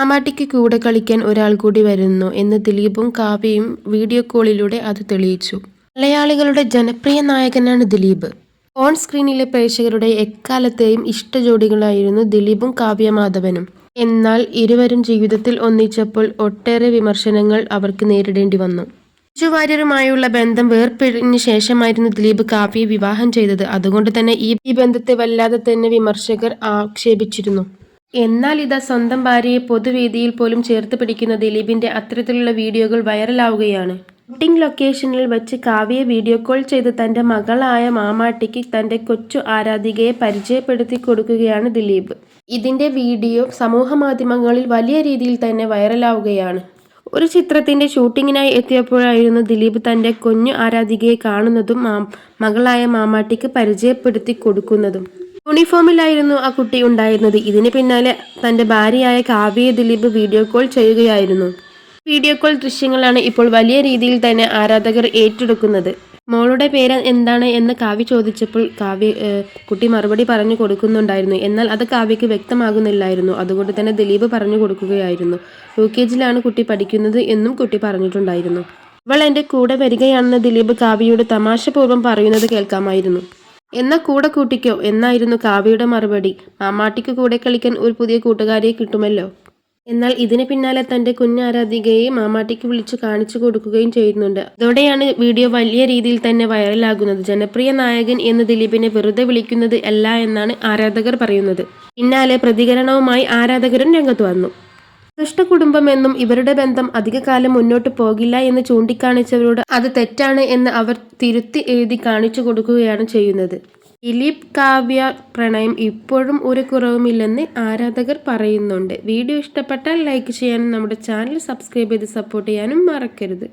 മാമാട്ടിക്ക് കൂടെ കളിക്കാൻ ഒരാൾ കൂടി വരുന്നു എന്ന് ദിലീപും കാവ്യയും വീഡിയോ കോളിലൂടെ അത് തെളിയിച്ചു. മലയാളികളുടെ ജനപ്രിയ നായകനാണ് ദിലീപ്. ഓൺ സ്ക്രീനിലെ പ്രേക്ഷകരുടെ എക്കാലത്തെയും ഇഷ്ട ജോഡികളായിരുന്നു ദിലീപും കാവ്യ മാധവനും. എന്നാൽ ഇരുവരും ജീവിതത്തിൽ ഒന്നിച്ചപ്പോൾ ഒട്ടേറെ വിമർശനങ്ങൾ അവർക്ക് നേരിടേണ്ടി വന്നു. മഞ്ജു വാര്യരുമായുള്ള ബന്ധം വേർപിരിഞ്ഞ ശേഷമായിരുന്നു ദിലീപ് കാവ്യയെ വിവാഹം ചെയ്തത്. അതുകൊണ്ട് തന്നെ ഈ ബന്ധത്തെ വല്ലാതെ തന്നെ വിമർശകർ ആക്ഷേപിച്ചിരുന്നു. എന്നാൽ ഇതാ സ്വന്തം ഭാര്യയെ പൊതുവേദിയിൽ പോലും ചേർത്ത് പിടിക്കുന്ന ദിലീപിന്റെ അത്തരത്തിലുള്ള വീഡിയോകൾ വൈറലാവുകയാണ്. ഷൂട്ടിംഗ് ലൊക്കേഷനിൽ വെച്ച് കാവ്യയെ വീഡിയോ കോൾ ചെയ്ത് തന്റെ മകളായ മാമാട്ടിക്ക് തന്റെ കൊച്ചു ആരാധികയെ പരിചയപ്പെടുത്തി കൊടുക്കുകയാണ് ദിലീപ്. ഇതിന്റെ വീഡിയോ സമൂഹ മാധ്യമങ്ങളിൽ വലിയ രീതിയിൽ തന്നെ വൈറലാവുകയാണ്. ഒരു ചിത്രത്തിന്റെ ഷൂട്ടിങ്ങിനായി എത്തിയപ്പോഴായിരുന്നു ദിലീപ് തന്റെ കൊഞ്ഞു ആരാധികയെ കാണുന്നതും മകളായ മാമാട്ടിക്ക് പരിചയപ്പെടുത്തി കൊടുക്കുന്നതും. യൂണിഫോമിലായിരുന്നു ആ കുട്ടി ഉണ്ടായിരുന്നത്. ഇതിന് പിന്നാലെ തന്റെ ഭാര്യയായ കാവ്യ ദിലീപ് വീഡിയോ കോൾ ചെയ്യുകയായിരുന്നു. വീഡിയോ കോൾ ദൃശ്യങ്ങളാണ് ഇപ്പോൾ വലിയ രീതിയിൽ തന്നെ ആരാധകർ ഏറ്റെടുക്കുന്നത്. മോളുടെ പേര് എന്താണ് എന്ന് കാവ്യ ചോദിച്ചപ്പോൾ കാവ്യ കുട്ടി മറുപടി പറഞ്ഞു കൊടുക്കുന്നുണ്ടായിരുന്നു. എന്നാൽ അത് കാവ്യക്ക് വ്യക്തമാകുന്നില്ലായിരുന്നു. അതുകൊണ്ട് തന്നെ ദിലീപ് പറഞ്ഞു കൊടുക്കുകയായിരുന്നു. യു കെ ജിയിലാണ് കുട്ടി പഠിക്കുന്നത് എന്നും കുട്ടി പറഞ്ഞിട്ടുണ്ടായിരുന്നു. അവൾ എന്റെ കൂടെ വരികയാണെന്ന് ദിലീപ് കാവ്യയോട് തമാശപൂർവം പറയുന്നത് കേൾക്കാമായിരുന്നു. എന്നാ കൂടെ കൂട്ടിക്കോ. എന്നായിരുന്നു കാവ്യയുടെ മറുപടി. മാമാട്ടിക്ക് കൂടെ കളിക്കാൻ ഒരു പുതിയ കൂട്ടുകാരിയെ കിട്ടുമല്ലോ. എന്നാൽ ഇതിന് പിന്നാലെ തന്റെ കുഞ്ഞാരാധികയെ മാമാട്ടിക്ക് വിളിച്ചു കാണിച്ചു കൊടുക്കുകയും ചെയ്യുന്നുണ്ട്. അതോടെയാണ് വീഡിയോ വലിയ രീതിയിൽ തന്നെ വൈറലാകുന്നത്. ജനപ്രിയ നായകൻ എന്ന് ദിലീപിനെ വെറുതെ വിളിക്കുന്നത് അല്ല എന്നാണ് ആരാധകർ പറയുന്നത്. പിന്നാലെ പ്രതികരണവുമായി ആരാധകരും രംഗത്ത് വന്നു. ദുഷ്ടകുടുംബമെന്നും ഇവരുടെ ബന്ധം അധികകാലം മുന്നോട്ട് പോകില്ല എന്ന് ചൂണ്ടിക്കാണിച്ചവരോട് അത് തെറ്റാണ് എന്ന് അവർ തിരുത്തി എഴുതി കാണിച്ചു കൊടുക്കുകയാണ് ചെയ്യുന്നത്. ദിലീപ് കാവ്യ പ്രണയം ഇപ്പോഴും ഒരു കുറവുമില്ലെന്ന് ആരാധകർ പറയുന്നുണ്ട്. വീഡിയോ ഇഷ്ടപ്പെട്ടാൽ ലൈക്ക് ചെയ്യാനും നമ്മുടെ ചാനൽ സബ്സ്ക്രൈബ് ചെയ്ത് സപ്പോർട്ട് ചെയ്യാനും മറക്കരുത്.